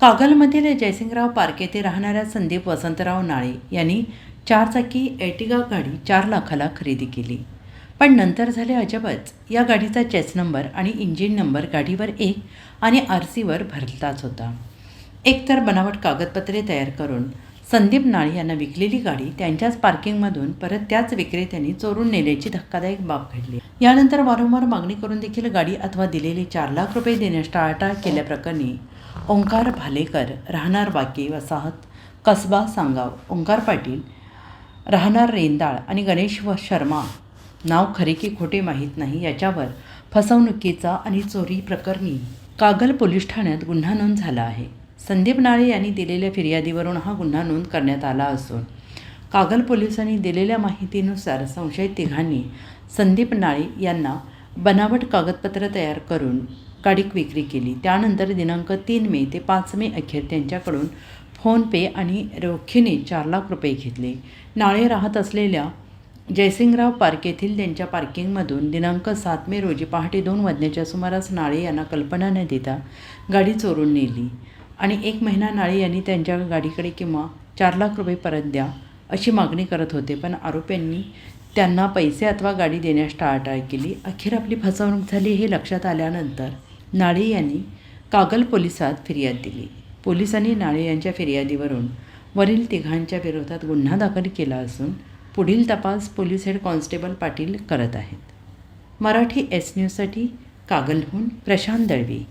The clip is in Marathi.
कागलमधील जयसिंगराव पार्क येथे राहणाऱ्या संदीप वसंतराव नाळे यांनी चारचाकी एटिगा गाडी चार लाखाला खरेदी केली. पण नंतर झाले अजबच. या गाडीचा चेस नंबर आणि इंजिन नंबर गाडीवर एक आणि आर सीवर भरताच होता. एकतर बनावट कागदपत्रे तयार करून संदीप नाळ यांना विकलेली गाडी त्यांच्याच पार्किंगमधून परत त्याच विक्रेत्यांनी चोरून नेल्याची धक्कादायक बाब घडली. यानंतर वारंवार मागणी करून देखील गाडी अथवा दिलेले चार लाख रुपये देण्यास टाळाटाळ केल्याप्रकरणी ओंकार भालेकर राहणार बाकी वसाहत कसबा सांगाव ओंकार पाटील राहणार रेंदाळ आणि गणेश व शर्मा. नाव खरे की खोटे माहीत नाही याच्यावर फसवणुकीचा आणि चोरी प्रकरणी कागल पोलीस ठाण्यात गुन्हा नोंद झाला आहे. संदीप नाळे यांनी दिलेल्या फिर्यादीवरून हा गुन्हा नोंद करण्यात आला असून कागल पोलिसांनी दिलेल्या माहितीनुसार संशयित तिघांनी संदीप नाळे यांना बनावट कागदपत्र तयार करून गाडी विक्री केली. त्यानंतर दिनांक तीन मे ते पाच मे अखेर त्यांच्याकडून फोनपे आणि रोखीने चार लाख रुपये घेतले. नाळे राहत असलेल्या जयसिंगराव पार्क येथील त्यांच्या पार्किंगमधून दिनांक सात मे रोजी पहाटे दोन वाजण्याच्या सुमारास नाळे यांना कल्पना न देता गाडी चोरून नेली. आणि एक महिना नाळे यांनी त्यांच्या गाडीकडे किंवा चार लाख रुपये परत द्या अशी मागणी करत होते. पण आरोपींनी त्यांना पैसे अथवा गाडी देण्यास टाळाटाळ केली. अखेर आपली फसवणूक झाली हे लक्षात आल्यानंतर नाळे यांनी कागल पोलिसात फिर्याद दिली. पोलिसांनी नाळे यांच्या फिर्यादीवरून वरील तिघांच्या विरोधात गुन्हा दाखल केला असून पुढील तपास पोलीस हेड कॉन्स्टेबल पाटील करत आहेत. मराठी एस न्यूजसाठी कागलहून प्रशांत दळवी.